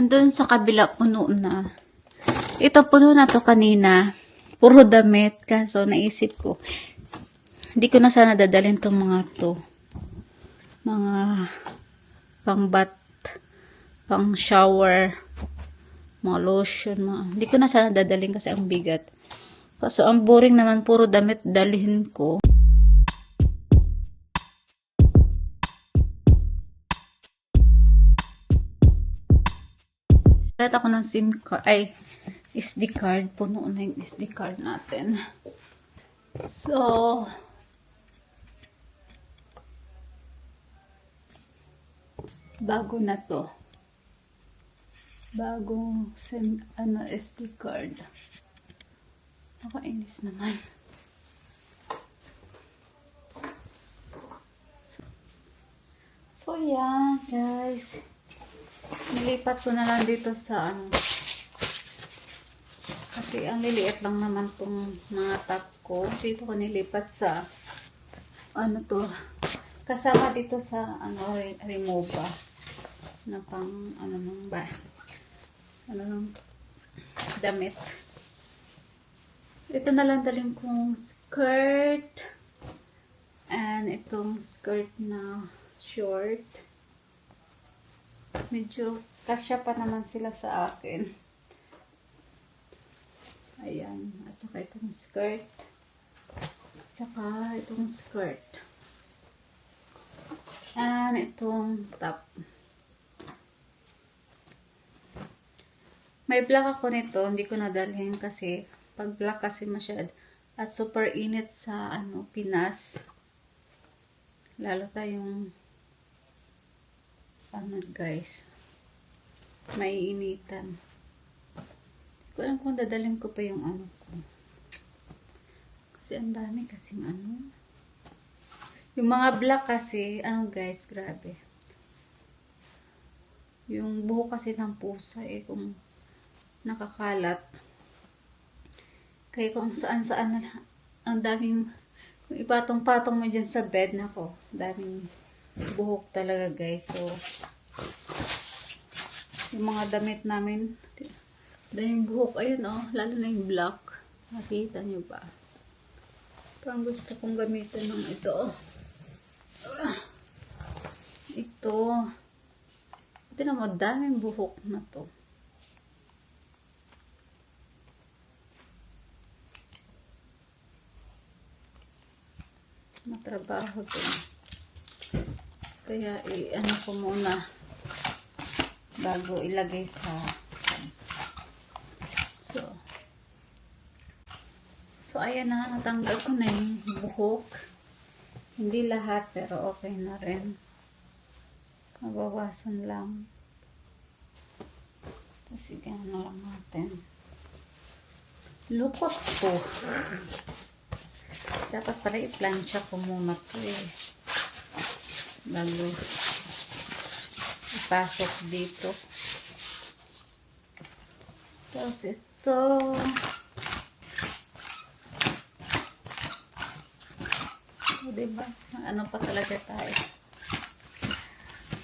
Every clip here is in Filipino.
Nandun sa kabila puno na. Ito puno na to kanina. Puro damit. Kaso naisip ko, hindi ko na sana dadalhin tong mga to. Mga pang bath, pang shower, mga lotion, mga... Hindi ko na sana dadalhin kasi ang bigat. Kaso ang boring naman, puro damit dalhin ko. Lahat ako ng SIM card, ay, SD card. Puno na yung SD card natin. So, bago na to. Bagong SIM, ano, SD card. Nakainis naman. So, so yeah, guys. Nilipat ko na lang dito sa ano. Kasi ang liliit lang naman tong mga top ko. Dito ko nilipat sa ano to. Kasama dito sa ano re- remova na pang ano nang ba ano nang damit. Ito na lang dalhin kong skirt and itong skirt na short medyo kasya pa naman sila sa akin. Ayan. At saka itong skirt. At saka itong skirt. And itong top. May black ako nito. Hindi ko nadalhin kasi pag black kasi masyad at super init sa ano Pinas. Lalo tayong ano guys may initan. Hindi ko alam kung dadalhin ko pa yung ano ko. Kasi ang dami kasing ano. Yung mga black kasi ano guys grabe. Yung buhok kasi ng pusa eh kung nakakalat. Kaya kung saan saan na ang daming kung ipatong-patong mo dyan sa bed nako daming buhok talaga guys. So, yung mga damit namin, dahil yung buhok, ayun oh, lalo na yung black. Nakita nyo ba? Parang gusto kong gamitin ng ito. oh. Ito. Ito na mo, daming buhok na to. Matrabaho to. Kaya, i-ano ko muna bago ilagay sa So, so ayan na, natanggal ko na yung buhok. Hindi lahat, pero okay na rin. Mabawasan lang. Sige na lang natin. Lukot to. Dapat pala i-plancha ko muna to eh bago ipasok dito. Tapos ito. O, diba? Ano pa talaga tayo?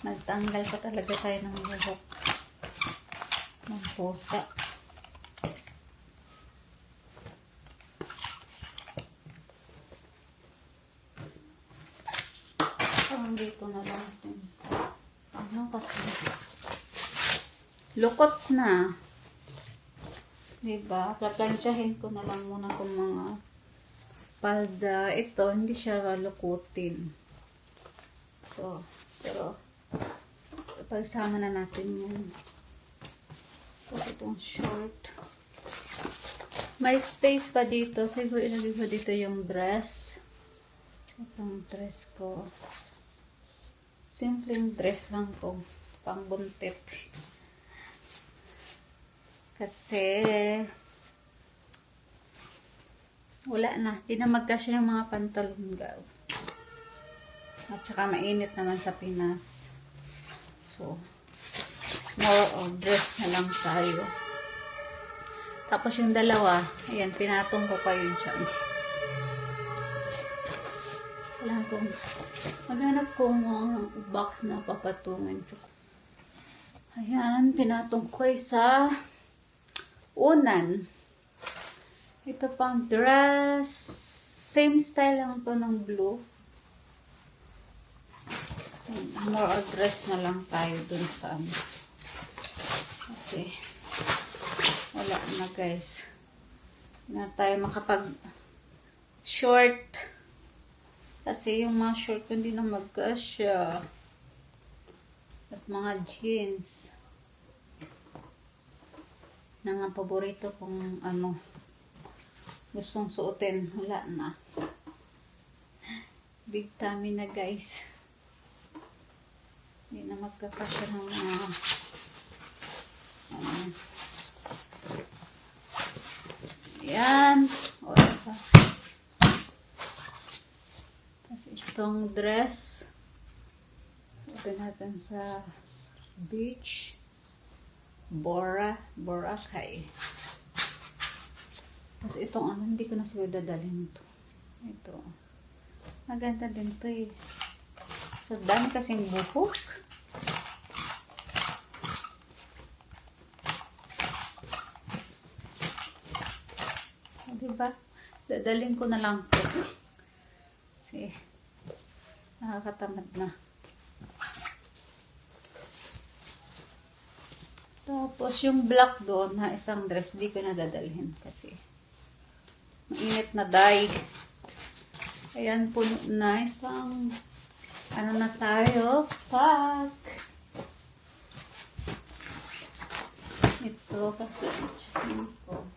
Nagtanggal pa talaga tayo ng buhok ng pusa. Parang dito na lang ito. Ano kasi? Lukot na. Diba? Paplansyahin ko na lang muna kung mga palda. Ito, hindi siya lukutin. So, pero pagsama na natin yan. Tapos itong short. May space pa dito. Siguro ilagay ko dito yung dress. Itong dress ko. Simpleng dress lang to. Pangbuntit. Kasi, wala na. Di na magkasya ng mga pantalon gaw. At saka mainit naman sa Pinas. So, more of dress na lang tayo. Tapos yung dalawa, ayan, pinatong ko pa yun dyan. Wala akong, maghanap ko mga box na papatungan ko. Ayan, pinatong ko sa unan. Ito pang dress. Same style lang to ng blue. More or dress na lang tayo dun sa ano. Kasi, wala na guys. Na tayo makapag short. Kasi yung mga short ko hindi na magkasya. At mga jeans. Na nga paborito kong ano gustong suotin. Wala na. Big tummy na guys. Hindi na magkakasya ng mga ano. Yan. O, diba? Tapos itong dress. Suotin natin sa beach. Bora. Boracay. Tapos itong ano, hindi ko na siguro dadalhin to. Ito. Maganda din to eh. So, dami kasing buhok. O, diba? Dadalhin ko na lang to. Kasi, nakakatamad na. Tapos, yung black doon na isang dress, di ko na dadalhin kasi mainit na dye. Ayan, puno na isang ano na tayo? Pack! Ito, ko.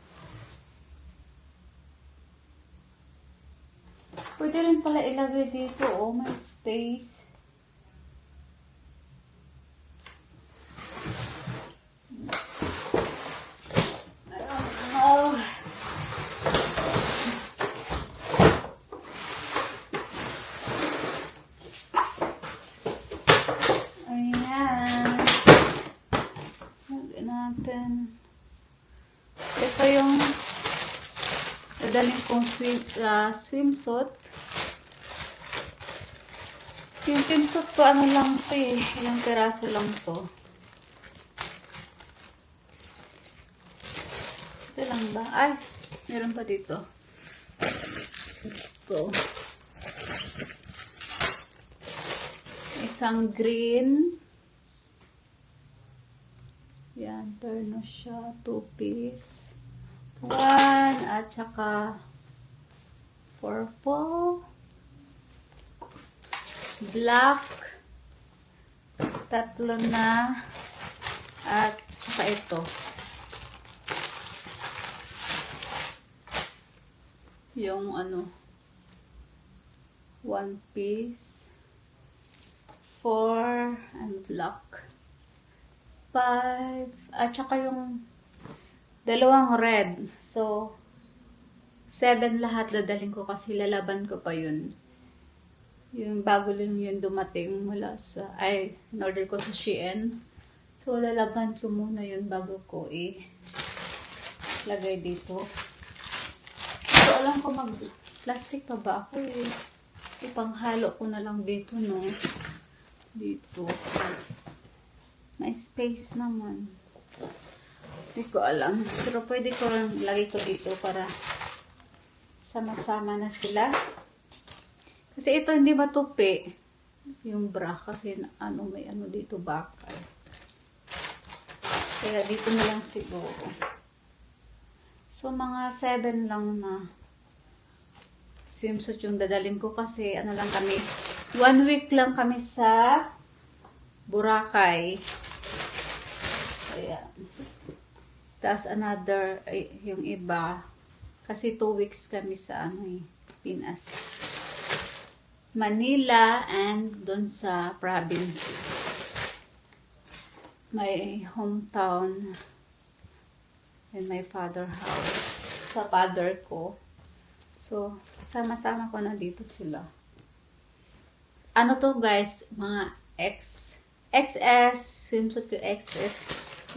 Pwede rin pala ilagay dito, oh, may space. Lagyan natin. Ito yung dadalhin kong swim, ah, swimsuit. Yung swimsuit ko, ano lang to eh. Ilang peraso lang to. Ito lang ba? Ay, meron pa dito. Ito. Isang green. Yan, terno siya. Two piece. One, at saka purple. Black. Tatlo na. At saka ito. Yung ano, one piece. Four and black. Five. At saka yung dalawang red. So, seven lahat dadalhin ko kasi lalaban ko pa yun. Yung bago lang yun dumating mula sa, ay, in-order ko sa Shein. So, lalaban ko muna yun bago ko i lagay dito. So, alam ko mag plastic pa ba ako eh. Ipanghalo ko na lang dito, no? Dito. May space naman. Hindi ko alam. Pero pwede ko lang lagay ko dito para sama-sama na sila. Kasi ito hindi matupi. Yung bra kasi ano may ano dito bakal. Kaya dito na lang siguro. So mga 7 lang na swimsuit yung dadalhin ko kasi ano lang kami, one week lang kami sa Boracay. Kaya, tapos another, yung iba, kasi two weeks kami sa ano eh, Pinas. Manila and doon sa province. My hometown and my father house. Sa father ko. So, sama-sama ko na dito sila. Ano to guys, mga X, XS, swimsuit ko XS,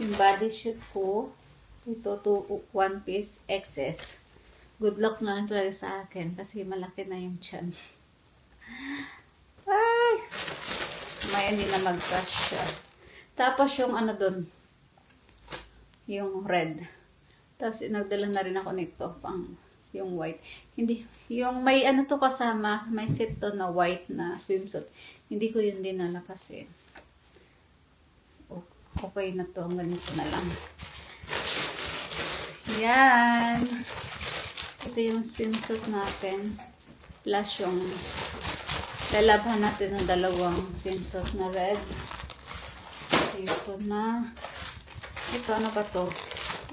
yung bodysuit ko, ito to one piece XS. Good luck na lang talaga sa akin kasi malaki na yung chan. Ay! May hindi na mag-crush siya. Tapos yung ano dun, yung red. Tapos nagdala na rin ako nito, pang yung white. Hindi, yung may ano to kasama, may set to na white na swimsuit. Hindi ko yun dinala kasi. Okay na to, hanggang ganito na lang. Yan. Ito yung swimsuit natin. Plus yung lalabhan natin ng dalawang swimsuit na red. Ito na. Ito, ano ba to?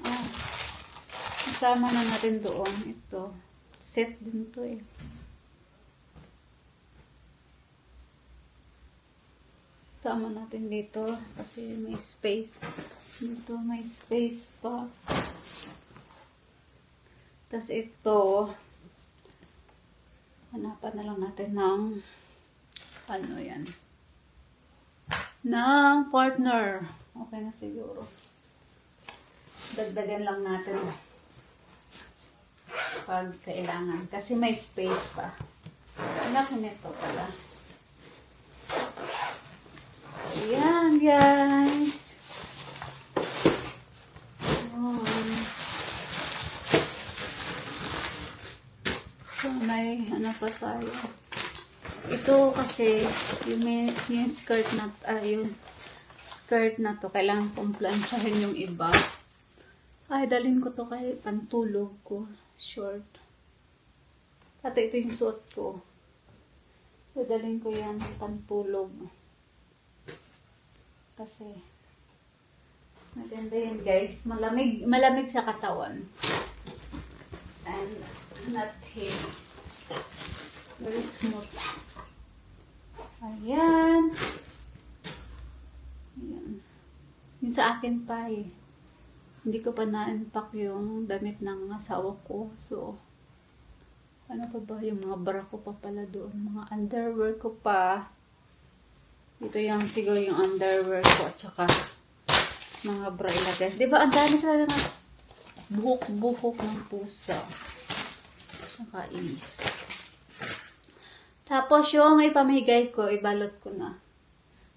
Ah, kasama na natin doon. Ito. Set din to eh. Sama natin dito kasi may space. Dito may space pa. Tapos ito, hanapan na lang natin ng ano yan. Ng partner. Okay na siguro. Dagdagan lang natin pag kailangan. Kasi may space pa. Anak nito pala. Ayan, guys. So, may ano pa tayo. Ito kasi, yung, may, yung skirt na, ah, yung skirt na to, kailangan kong plansyahin yung iba. Ay, dalhin ko to kay pantulog ko. Short. Pati ito yung suot ko. Dadalhin ko yan pantulog. Kasi, maganda yan guys. Malamig, malamig sa katawan. And, not heavy. Very smooth. Ayan. Ayan. Yung sa akin pa eh. Hindi ko pa na-unpack yung damit ng asawa ko. So, ano pa ba? Yung mga bra ko pa pala doon. Mga underwear ko pa. Ito yung siguro yung underwear ko at saka mga bra ilagay. Di ba ang dami talaga ng buhok-buhok ng pusa. Nakainis. Tapos yung ipamigay ko, ibalot ko na.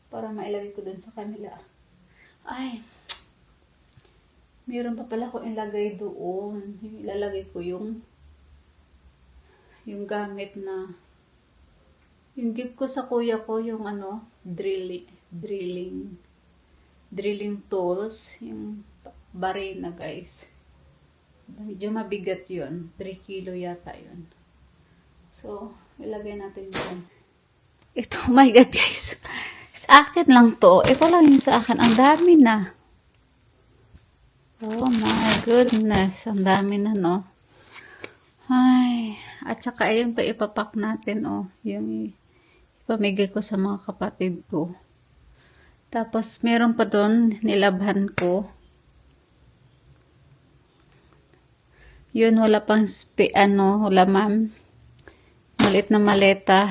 Para mailagay ko dun sa kanila. Ay, meron pa pala ko ilagay doon. Ilalagay ko yung yung gamit na yung gift ko sa kuya ko yung ano drilling drilling drilling tools yung bare na guys medyo mabigat yun 3 kilo yata yun so ilagay natin yun ito oh my god guys. Sa akin lang to. Ito lang yung sa akin. Ang dami na. Oh my goodness. Ang dami na no? Ay at saka ayun pa ipapak natin oh. Yung ipamigay ko sa mga kapatid ko. Tapos meron pa doon nilabhan ko. Yun wala pang ano wala ma'am maliit na maleta.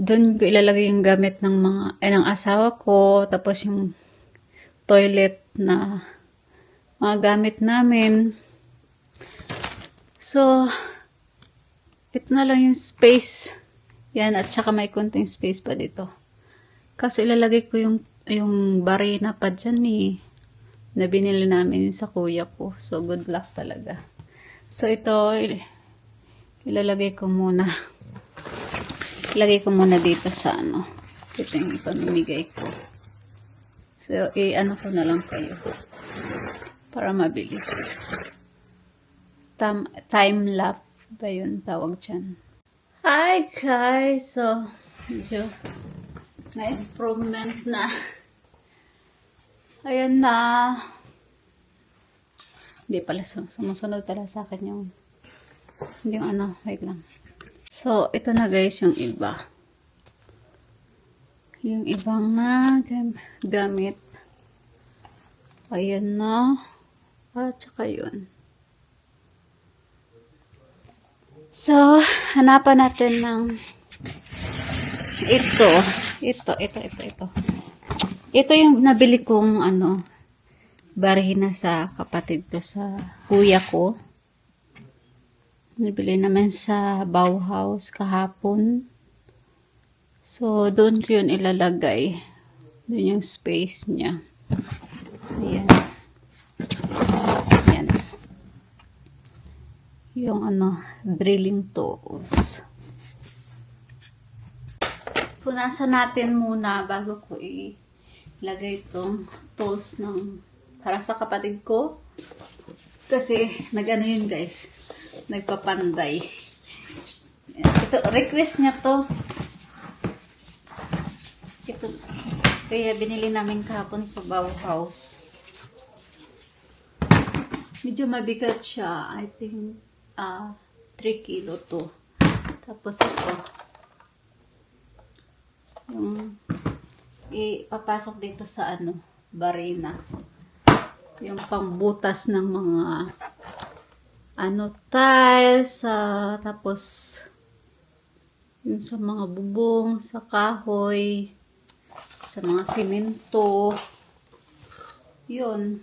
Doon ko ilalagay yung gamit ng mga eh, ng asawa ko. Tapos yung toilet na mga gamit namin. So ito na lang yung space. Yan at saka may konting space pa dito. Kaso ilalagay ko yung yung barina pa dyan eh na binili namin sa kuya ko. So good luck talaga. So ito ilalagay ko muna. Ilagay ko muna dito sa ano. Ito yung ipamimigay ko. So i-ano ko na lang kayo. Para mabilis. Tam, time lapse ba yun? Tawag dyan. Hi guys! So medyo na improvement na. Ayan na. Hindi pala sum- sumusunod pala sa akin yung yung ano wait lang So, ito na guys yung iba. Yung ibang na gam- gamit. Ayan na. At saka yun. So, hanapan natin ng ito. Ito, ito, ito, ito. Ito yung nabili kong ano, barina sa kapatid ko sa kuya ko. Nabili naman sa Bauhaus kahapon. So, doon ko yun ilalagay. Doon yung space niya. Ayan. Ayan. Yung ano, drilling tools. Punasan natin muna bago ko ilagay itong tools ng para sa kapatid ko. Kasi nag-ano yun guys, nagpapanday. Ito, request niya to. Ito, kaya binili namin kahapon sa Bauhaus. Medyo mabigat siya. I think, ah, 3 kilo to. Tapos ito, yung ipapasok dito sa ano, barina. Yung pangbutas ng mga ano, tiles, ah, tapos yung sa mga bubong, sa kahoy, sa mga simento. Yun.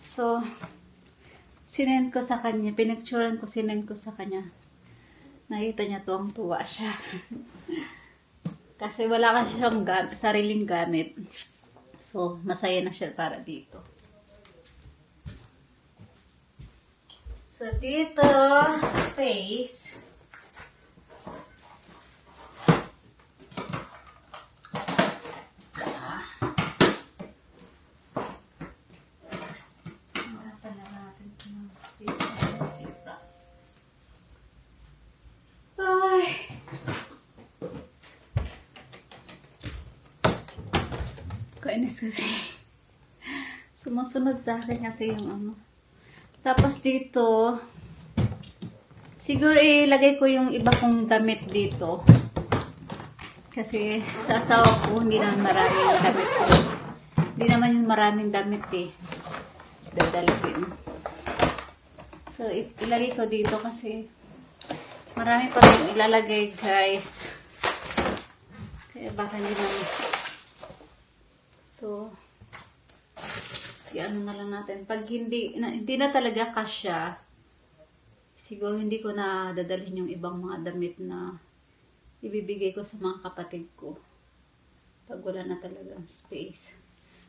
So, sinend ko sa kanya, pinicturean ko, sinend ko sa kanya. Nakita niya tuwang tuwa siya. Kasi wala ka siyang gam- sariling gamit. So, masaya na siya para dito. So, dito, space. Kainis kasi. Sumusunod sa akin kasi yung ano. Tapos dito, siguro ilagay ko yung iba kong damit dito. Kasi sa asawa ko, hindi naman maraming damit ko. Hindi naman yung maraming damit eh. Dadalhin. So, ilagay ko dito kasi marami pa rin ilalagay guys. Kaya baka hindi. So, i-ano na lang natin. Pag hindi, na, hindi na talaga kasya, siguro hindi ko na dadalhin yung ibang mga damit na ibibigay ko sa mga kapatid ko. Pag wala na talagang space.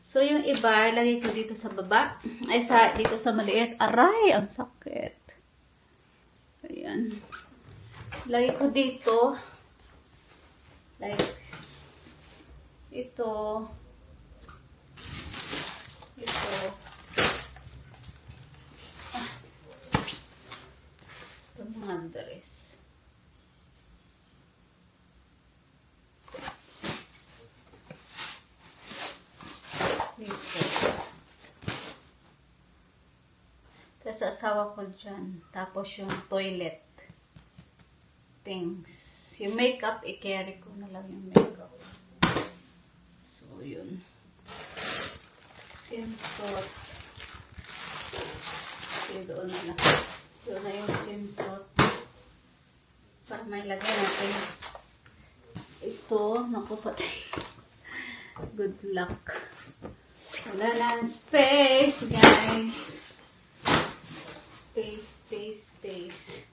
So, yung iba, lagay ko dito sa baba. Ay, sa, dito sa maliit. Aray, ang sakit. Ayan. Lagay ko dito. Like, ito. Ah. Ito mga dress. Dito. Tapos asawa ko dyan. Tapos yung toilet things. Yung makeup, i-carry ko na lang yung makeup. So, yun. Swimsuit. Okay, doon na lang. Doon na yung swimsuit. Para may lagay natin. Ito, naku patay. Good luck. Wala lang space, guys. Space, space, space.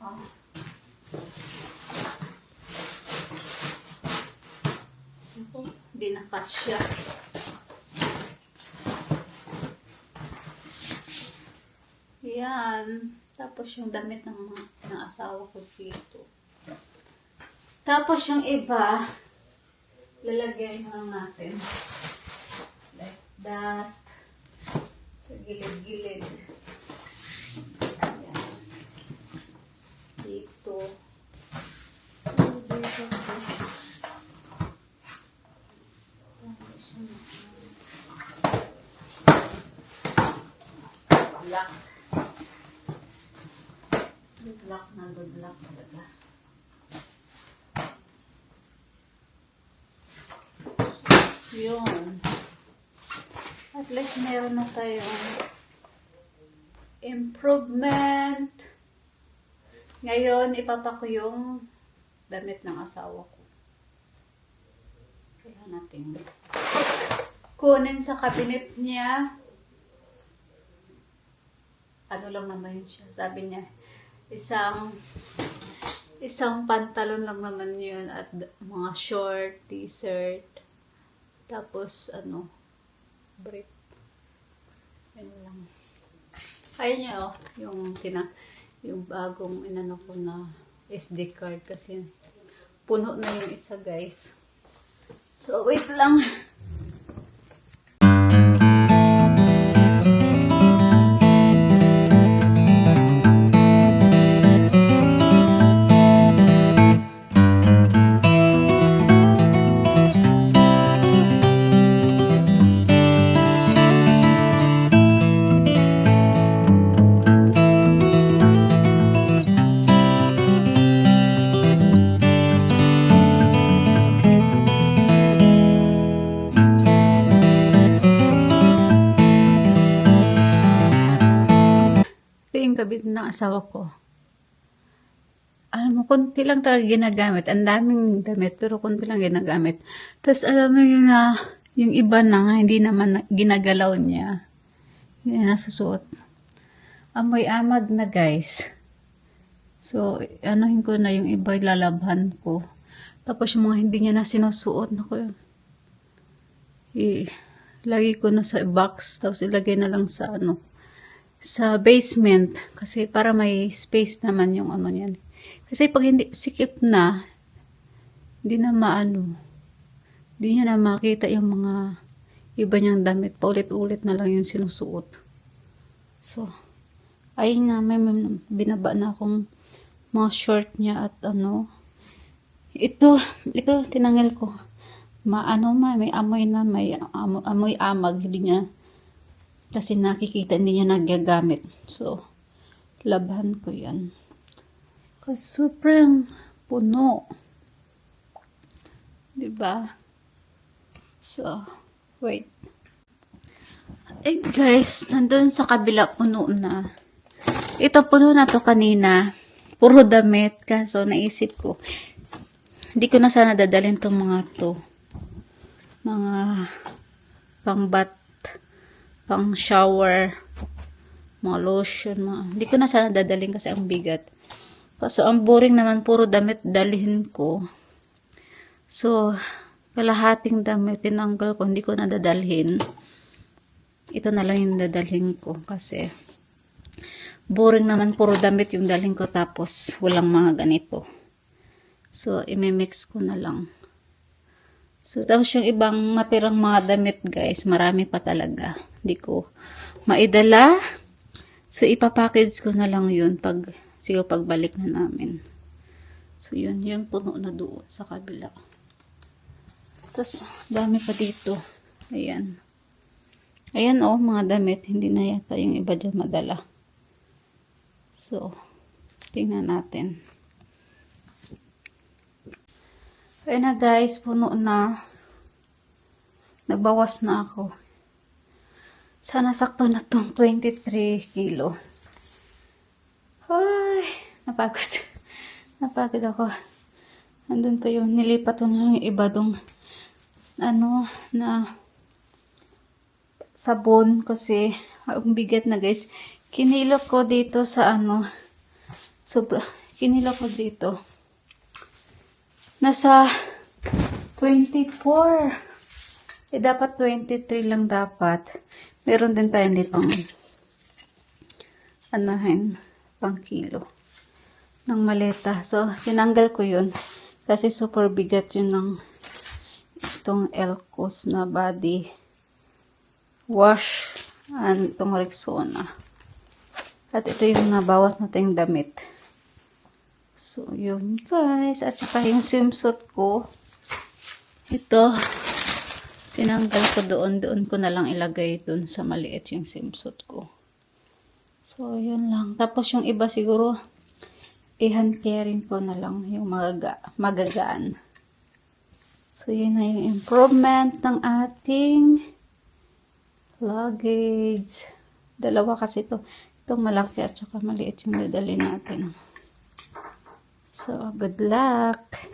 Oh. Naku, Hindi na kasya. Yan. Tapos yung damit ng, ng asawa ko dito. Tapos yung iba, lalagay na lang natin. Like that. Sa gilid-gilid. Dito. So, dito. Tapos yung Lock. Good luck na good luck talaga. Yun. At least meron na tayong improvement. Ngayon, ipapa ko yung damit ng asawa ko. Kailangan natin kunin sa cabinet niya. Ano lang naman yun siya. Sabi niya, isang Isang pantalon lang naman yun at mga short, t-shirt. Tapos, ano, brief. Yan lang. Ayun niya, oh, yung, tina, yung bagong inano ko na SD card kasi puno na yung isa, guys. So, wait lang. Asawa ko. Alam mo, konti lang talaga ginagamit. Ang daming damit, pero konti lang ginagamit. Tapos alam mo yun na, yung iba na nga, hindi naman na- ginagalaw niya. Yun yung nasusuot. Amoy amag na guys. So, anuhin ko na yung iba, lalabhan ko. Tapos yung mga hindi niya na sinusuot, naku, i- lagi ko na sa box, tapos ilagay na lang sa ano, sa basement kasi para may space naman yung ano niyan. Kasi pag hindi sikip na, hindi na maano, hindi niya na makita yung mga iba niyang damit. Paulit-ulit na lang yung sinusuot. So, ayun na, may, may binaba na akong mga short niya at ano, ito, ito, tinanggal ko. Maano ma, may amoy na, may amo, amoy amag, hindi niya kasi nakikita hindi niya nagagamit. So, labhan ko yan. Kasi sobrang puno. Diba? So, wait. Eh guys, nandun sa kabila puno na. Ito puno na to kanina. Puro damit. Kaso naisip ko, hindi ko na sana dadalhin tong mga to. Mga pangbat pang shower, mga lotion, mga... Hindi ko na sana dadaling kasi ang bigat. Kaso ang boring naman, puro damit dalhin ko. So, kalahating damit, tinanggal ko, hindi ko na dadalhin. Ito na lang yung dadalhin ko kasi boring naman, puro damit yung dalhin ko tapos walang mga ganito. So, imimix ko na lang. So, tapos yung ibang matirang mga damit, guys, marami pa talaga. Hindi ko maidala. So, ipapackage ko na lang yun pag, siguro pagbalik na namin. So, yun, yun puno na doon sa kabila. Tapos, dami pa dito. Ayan. Ayan, oh, mga damit. Hindi na yata yung iba dyan madala. So, tingnan natin. Kaya na guys, puno na. Nagbawas na ako. Sana sakto na tong 23 kilo. Ay, napagod. napagod ako. Andun pa yung nilipat ko na yung iba dong ano na sabon kasi ang bigat na guys. Kinilo ko dito sa ano sobra. Kinilo ko dito nasa 24. Eh, dapat 23 lang dapat. Meron din tayo ditong anahin, pang kilo ng maleta. So, tinanggal ko yun. Kasi super bigat yun ng itong Elcos na body wash and itong Rexona. At ito yung nabawas nating damit. So, yun guys. At saka yung swimsuit ko. Ito. Tinanggal ko doon. Doon ko na lang ilagay doon sa maliit yung swimsuit ko. So, yun lang. Tapos yung iba siguro, i-hand carrying ko na lang yung magaga magagaan. So, yun na yung improvement ng ating luggage. Dalawa kasi ito. Itong malaki at saka maliit yung dadali natin. So, good luck.